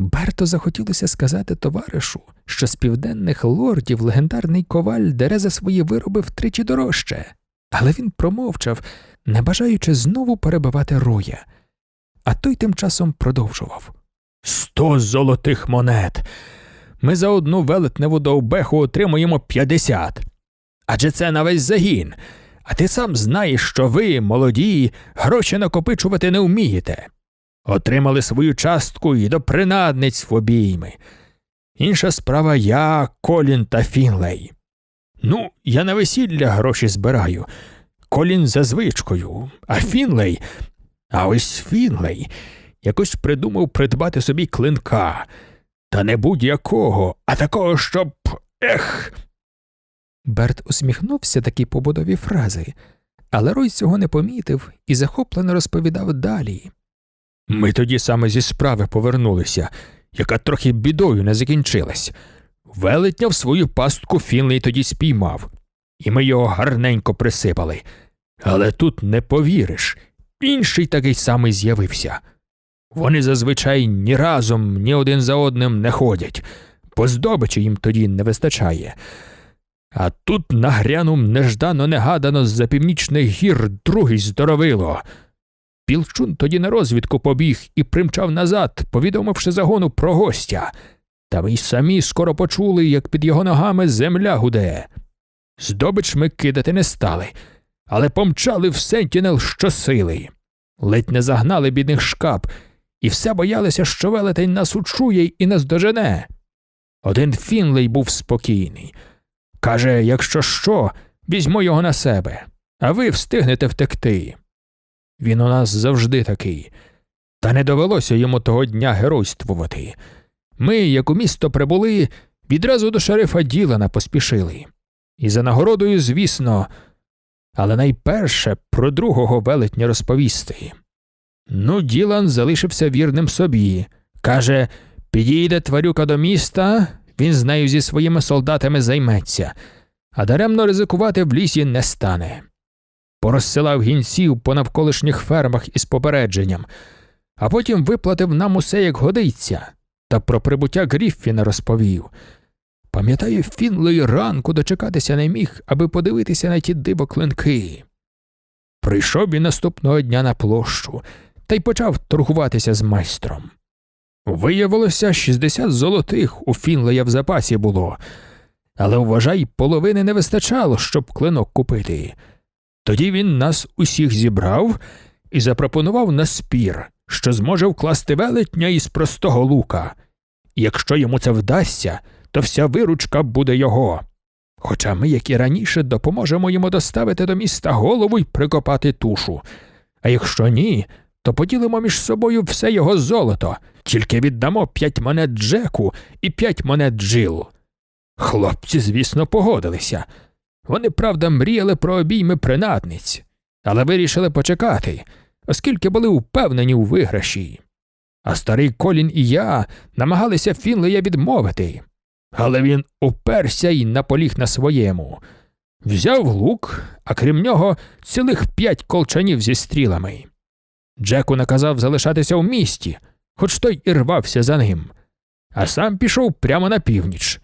Берто захотілося сказати товаришу, що з південних лордів легендарний коваль дере за свої вироби втричі дорожче, але він промовчав, не бажаючи знову перебивати роя. А той тим часом продовжував Сто золотих монет. Ми за одну велетневу довбеху отримуємо п'ятдесят. Адже це на весь загін. А ти сам знаєш, що ви, молоді, гроші накопичувати не вмієте. Отримали свою частку і до принадниць в обійми. Інша справа я, Колін та Фінлей. Ну, я на весілля гроші збираю. Колін за звичкою, а Фінлей, а ось Фінлей якось придумав придбати собі клинка. Та не будь-якого, а такого, щоб. Ех. Берт усміхнувся такій побудові фрази, але Рой цього не помітив і захоплено розповідав далі. Ми тоді саме зі справи повернулися, яка трохи бідою не закінчилась. Велетня в свою пастку Фінлей тоді спіймав, і ми його гарненько присипали. Але тут не повіриш, інший такий самий з'явився. Вони зазвичай ні разом, ні один за одним не ходять, бо здобичі їм тоді не вистачає. А тут нагрянув неждано негадано з за північних гір другий здоровило. Пілчун тоді на розвідку побіг і примчав назад, повідомивши загону про гостя. Та ми й самі скоро почули, як під його ногами земля гуде. Здобич ми кидати не стали, але помчали в Сентінел щосили. Ледь не загнали бідних шкап, і все боялися, що велетень нас учує і нас дожене. Один Фінлей був спокійний. Каже, якщо що, візьмо його на себе, а ви встигнете втекти. Він у нас завжди такий, та не довелося йому того дня геройствувати. Ми, як у місто прибули, відразу до шерифа Ділана поспішили. І за нагородою, звісно, але найперше про другого велетня розповісти. Ну, Ділан залишився вірним собі. Каже підійде тварюка до міста, він з нею зі своїми солдатами займеться, а даремно ризикувати в лісі не стане. Порозсилав гінців по навколишніх фермах із попередженням, а потім виплатив нам усе, як годиться, та про прибуття Гріффіна розповів. Пам'ятаю, Фінлей ранку дочекатися не міг, аби подивитися на ті дивоклинки. Прийшов він наступного дня на площу та й почав торгуватися з майстром. Виявилося, 60 золотих у Фінлея в запасі було, але, вважай, половини не вистачало, щоб клинок купити. Тоді він нас усіх зібрав і запропонував на спір, що зможе вкласти велетня із простого лука. І якщо йому це вдасться, то вся виручка буде його. Хоча ми, як і раніше, допоможемо йому доставити до міста голову й прикопати тушу. А якщо ні, то поділимо між собою все його золото, тільки віддамо п'ять монет Джеку і п'ять монет Джил. Хлопці, звісно, погодилися. Вони, правда, мріяли про обійми принадниць, але вирішили почекати, оскільки були впевнені у виграші. А старий Колін і я намагалися Фінлея відмовити, але він уперся і наполіг на своєму. Взяв лук, а крім нього, цілих п'ять колчанів зі стрілами. Джеку наказав залишатися в місті, хоч той і рвався за ним, а сам пішов прямо на північ.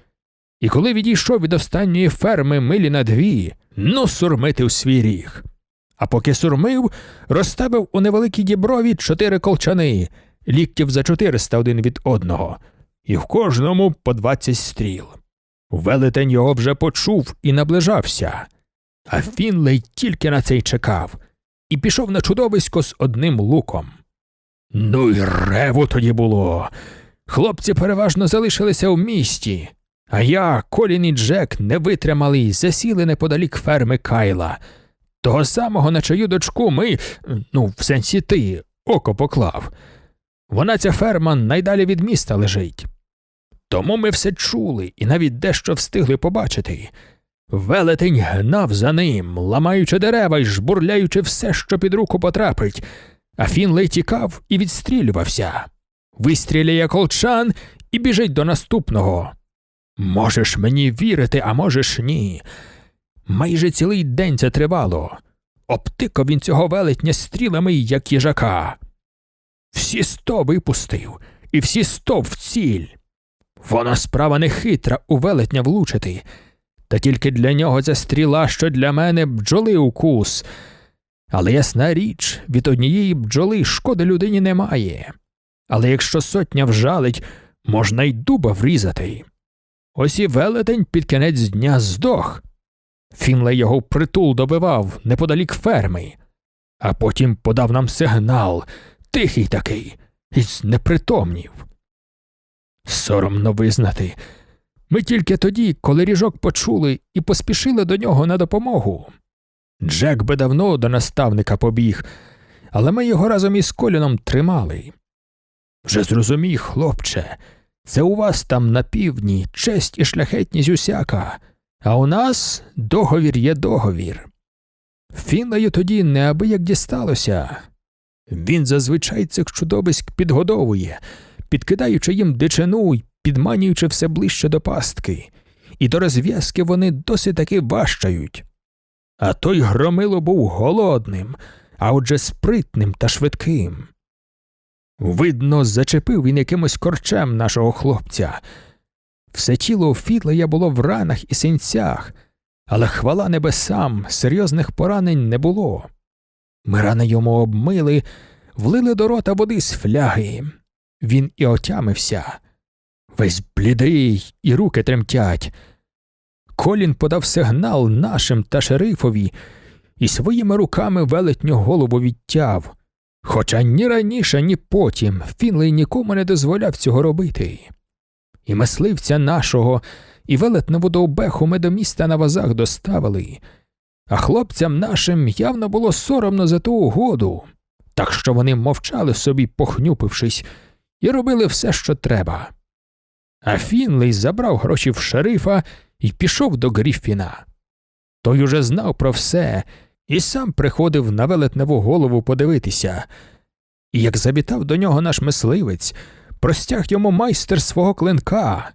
І коли відійшов від останньої ферми милі на дві, ну сурмити в свій ріг. А поки сурмив, розставив у невеликій діброві чотири колчани, ліктів за чотириста один від одного, і в кожному по двадцять стріл. Велетень його вже почув і наближався, а Фінлей тільки на це й чекав і пішов на чудовисько з одним луком. Ну й реву тоді було. Хлопці переважно залишилися в місті, а я, Колін і Джек, не витримали й засіли неподалік ферми Кайла. Того самого на чию дочку ми, ну, в сенсі ти, око поклав. Вона ця ферма найдалі від міста лежить. Тому ми все чули і навіть дещо встигли побачити. Велетень гнав за ним, ламаючи дерева й жбурляючи все, що під руку потрапить, а Фінлей тікав і відстрілювався. Вистріляє колчан і біжить до наступного. Можеш мені вірити, а можеш ні. Майже цілий день це тривало. Обтикав він цього велетня стрілами, як їжака. Всі сто випустив, і всі стов в ціль. Вона справа не хитра у велетня влучити, та тільки для нього ця стріла, що для мене бджоли укус. Але ясна річ, від однієї бджоли шкоди людині немає. Але якщо сотня вжалить, можна й дуба врізати. Ось і велетень під кінець дня здох. Фінлей його впритул добивав неподалік ферми, а потім подав нам сигнал, тихий такий, і знепритомнів. Соромно визнати. Ми тільки тоді, коли ріжок почули і поспішили до нього на допомогу. Джек би давно до наставника побіг, але ми його разом із коліном тримали. Вже зрозумій, хлопче, це у вас там на півдні честь і шляхетність усяка, а у нас договір є договір. Фінлею тоді неабияк дісталося. Він зазвичай цих чудовиськ підгодовує, підкидаючи їм дичину й підманюючи все ближче до пастки, і до розв'язки вони досить таки важчають. А той громило був голодним, а отже спритним та швидким. Видно, зачепив він якимось корчем нашого хлопця. Все тіло Фітлея було в ранах і синцях, але хвала небесам, серйозних поранень не було. Ми рани йому обмили, влили до рота води з фляги. Він і отямився. Весь блідий, і руки тремтять. Колін подав сигнал нашим та шерифові і своїми руками велетню голову відтяв. Хоча ні раніше, ні потім Фінлей нікому не дозволяв цього робити. І мисливця нашого, і велетнову довбеху ми до міста на вазах доставили, а хлопцям нашим явно було соромно за ту угоду, так що вони мовчали собі, похнюпившись, і робили все, що треба. А Фінлей забрав гроші в шерифа і пішов до Гріфіна. Той уже знав про все і сам приходив на велетневу голову подивитися. І як завітав до нього наш мисливець, простяг йому майстер свого клинка,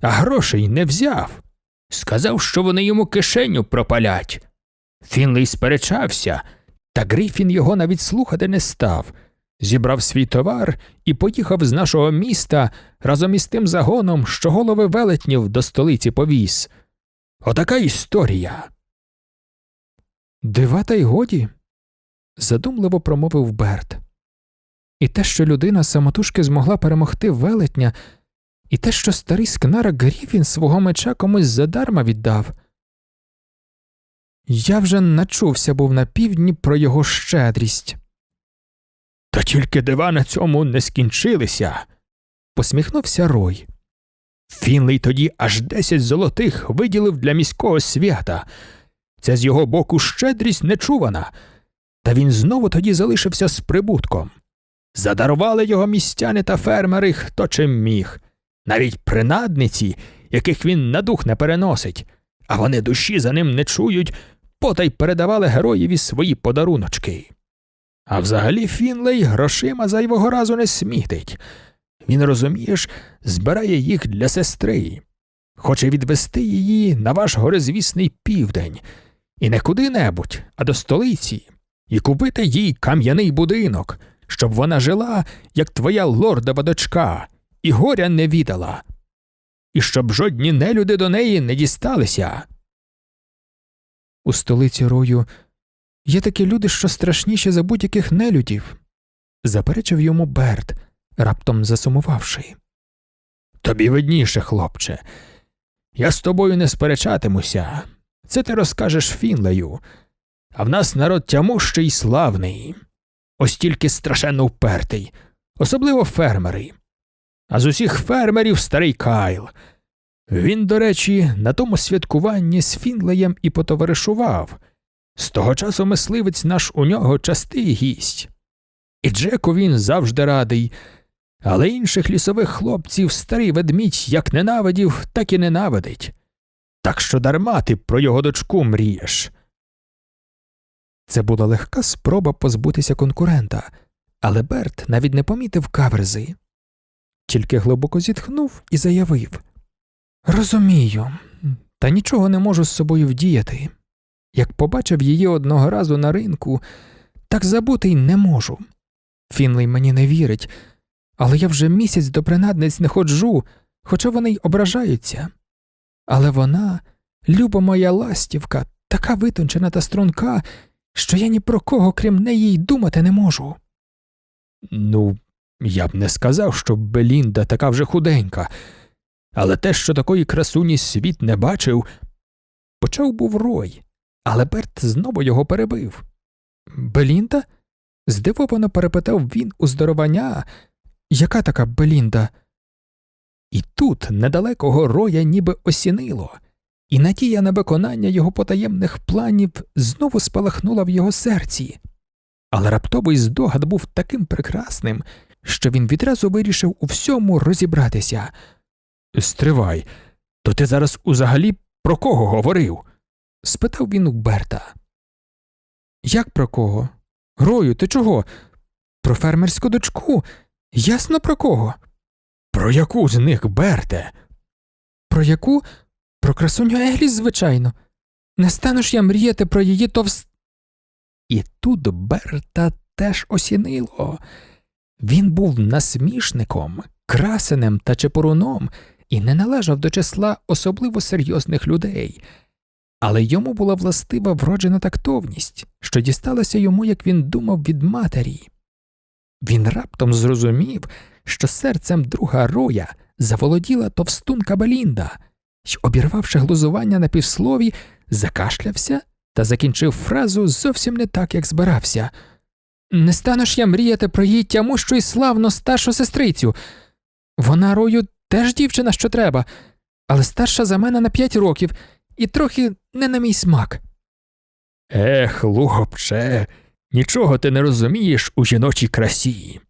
а грошей не взяв. Сказав, що вони йому кишеню пропалять. Фінлей сперечався, та Гріфін його навіть слухати не став. Зібрав свій товар і поїхав з нашого міста разом із тим загоном, що голови велетнів до столиці повіз. Отака історія. Дива та й годі, задумливо промовив Берт. І те, що людина самотужки змогла перемогти велетня, і те, що старий скнара Гріфін свого меча комусь задарма віддав. Я вже начувся був на півдні про його щедрість. Та тільки дива на цьому не скінчилися, посміхнувся Рой. Фінлей тоді аж десять золотих виділив для міського свята. Це з його боку щедрість нечувана, та він знову тоді залишився з прибутком. Задарували його містяни та фермери хто чим міг, навіть принадниці, яких він на дух не переносить, а вони душі за ним не чують, потай передавали героєві свої подаруночки. А взагалі Фінлей грошима зайвого разу не смітить. Він, розумієш, збирає їх для сестри, хоче відвести її на ваш горизвісний південь, і не куди-небудь, а до столиці, і купити їй кам'яний будинок, щоб вона жила, як твоя лордова дочка, і горя не відала, і щоб жодні нелюди до неї не дісталися. У столиці рою є такі люди, що страшніші за будь-яких нелюдів, заперечив йому Берт, раптом засумувавши. Тобі видніше, хлопче. Я з тобою не сперечатимуся. Це ти розкажеш Фінлею, а в нас народ тямущий й славний, ось тільки страшенно впертий, особливо фермери. А з усіх фермерів старий Кайл. Він, до речі, на тому святкуванні з Фінлеєм і потоваришував. З того часу мисливець наш у нього частий гість. І Джеку він завжди радий, але інших лісових хлопців старий ведмідь як ненавидів, так і ненавидить. Так що дарма ти про його дочку мрієш. Це була легка спроба позбутися конкурента, але Берт навіть не помітив каверзи, тільки глибоко зітхнув і заявив Розумію, та нічого не можу з собою вдіяти. Як побачив її одного разу на ринку, так забути й не можу. Фінлей мені не вірить, але я вже місяць до принадниць не ходжу, хоча вони й ображаються. Але вона, люба моя ластівка, така витончена та струнка, що я ні про кого, крім неї, й думати не можу. Ну, я б не сказав, що Белінда така вже худенька, але те, що такої красуні світ не бачив, почав був рой, але Берт знову його перебив. Белінда? здивовано перепитав він у здоровання. Яка така Белінда? І тут недалекого роя ніби осінило, і надія на виконання його потаємних планів знову спалахнула в його серці. Але раптовий здогад був таким прекрасним, що він відразу вирішив у всьому розібратися. Стривай, то ти зараз узагалі про кого говорив? спитав він у Берта. Як про кого? Грою, ти чого? Про фермерську дочку? Ясно про кого? Про яку з них, Берте? Про яку? Про красуню Егліс, звичайно. Не стану ж я мріяти про її товс. І тут Берта теж осінило. Він був насмішником, красенем та чепуруном і не належав до числа особливо серйозних людей, але йому була властива вроджена тактовність, що дісталася йому, як він думав, від матері. Він раптом зрозумів, що серцем друга роя заволоділа товстунка Белінда, й, обірвавши глузування на півслові, закашлявся та закінчив фразу зовсім не так, як збирався. Не стану ж я мріяти про її тямущу і славну старшу сестрицю. Вона рою теж дівчина, що треба, але старша за мене на п'ять років і трохи не на мій смак. Ех, хлопче, нічого ти не розумієш у жіночій красі.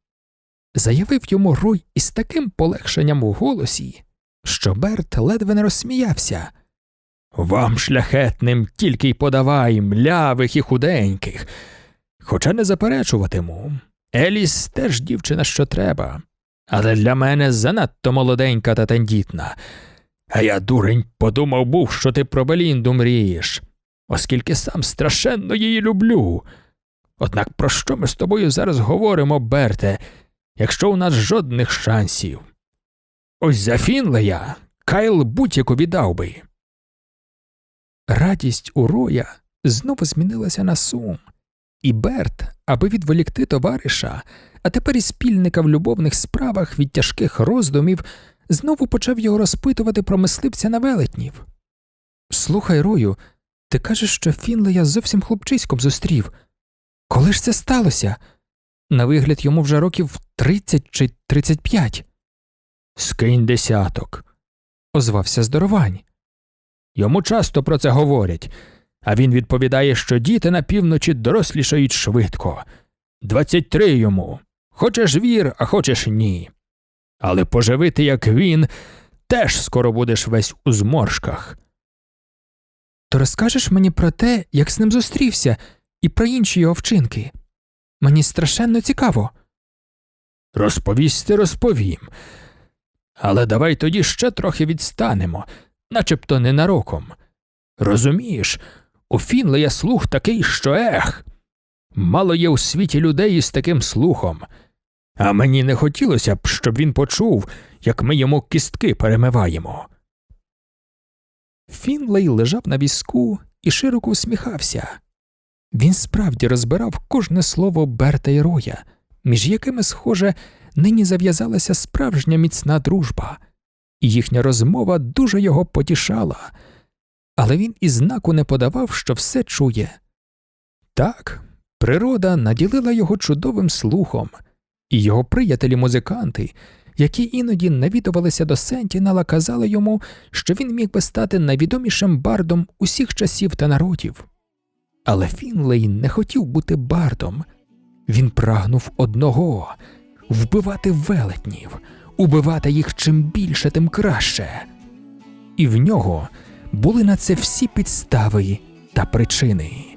Заявив йому Рой із таким полегшенням у голосі, що Берт ледве не розсміявся. Вам, шляхетним, тільки й подавай млявих і худеньких. Хоча не заперечуватиму. Еліс теж дівчина, що треба, але для мене занадто молоденька та тендітна. А я, дурень, подумав був, що ти про Белінду мрієш, оскільки сам страшенно її люблю. Однак про що ми з тобою зараз говоримо, Берте, якщо у нас жодних шансів? Ось за Фінлея Кайл будь-яку віддав би. Радість у Роя знову змінилася на сум, і Берт, аби відволікти товариша, а тепер і спільника в любовних справах від тяжких роздумів, знову почав його розпитувати про мисливця на велетнів. Слухай, Рою, ти кажеш, що Фінлея зовсім хлопчиськом зустрів. Коли ж це сталося? На вигляд йому вже років тридцять чи тридцять п'ять. Скинь десяток, озвався здоровань. Йому часто про це говорять, а він відповідає, що діти на півночі дорослішають швидко. Двадцять три йому. Хочеш вір, а хочеш ні. Але поживити, як він, теж скоро будеш весь у зморшках. То розкажеш мені про те, як з ним зустрівся, і про інші його вчинки. Мені страшенно цікаво. Розповісти розповім. Але давай тоді ще трохи відстанемо, начебто ненароком. Розумієш, у Фінлея слух такий, що ех. Мало є у світі людей із таким слухом, а мені не хотілося б, щоб він почув, як ми йому кістки перемиваємо. Фінлей лежав на візку і широко усміхався. Він справді розбирав кожне слово Берта і Роя, між якими, схоже, нині зав'язалася справжня міцна дружба, і їхня розмова дуже його потішала, але він і знаку не подавав, що все чує. Так, природа наділила його чудовим слухом, і його приятелі музиканти, які іноді навідувалися до Сентінела, казали йому, що він міг би стати найвідомішим бардом усіх часів та народів. Але Фінлей не хотів бути бардом. Він прагнув одного вбивати велетнів, убивати їх чим більше, тим краще. І в нього були на це всі підстави та причини.